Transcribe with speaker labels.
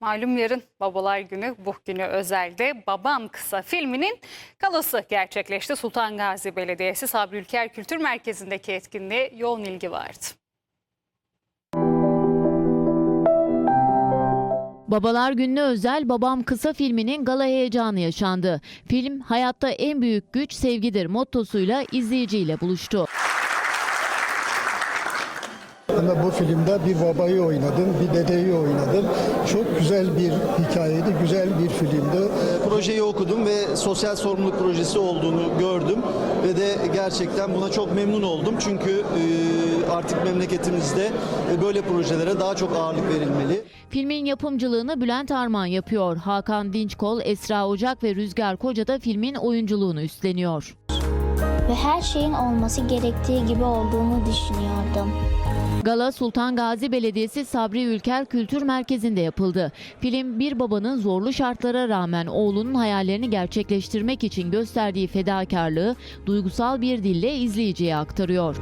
Speaker 1: Malum yarın babalar günü bu günü özelde Babam Kısa filminin galası gerçekleşti. Sultan Gazi Belediyesi Sabri Ülker Kültür Merkezi'ndeki etkinliğe yoğun ilgi vardı.
Speaker 2: Babalar Günü'ne özel Babam Kısa filminin gala heyecanı yaşandı. Film hayatta en büyük güç sevgidir mottosuyla izleyiciyle buluştu.
Speaker 3: Ama bu filmde bir babayı oynadım, bir dedeyi oynadım. Çok güzel bir hikayeydi, güzel bir filmdi.
Speaker 4: projeyi okudum ve sosyal sorumluluk projesi olduğunu gördüm ve de gerçekten buna çok memnun oldum. Çünkü e, artık memleketimizde e, böyle projelere daha çok ağırlık verilmeli.
Speaker 2: Filmin yapımcılığını Bülent Arman yapıyor. Hakan Dinçkol, Esra Ocak ve Rüzgar Koca da filmin oyunculuğunu üstleniyor.
Speaker 5: ve her şeyin olması gerektiği gibi olduğunu düşünüyordum.
Speaker 2: Gala Sultan Gazi Belediyesi Sabri Ülker Kültür Merkezi'nde yapıldı. Film bir babanın zorlu şartlara rağmen oğlunun hayallerini gerçekleştirmek için gösterdiği fedakarlığı duygusal bir dille izleyiciye aktarıyor.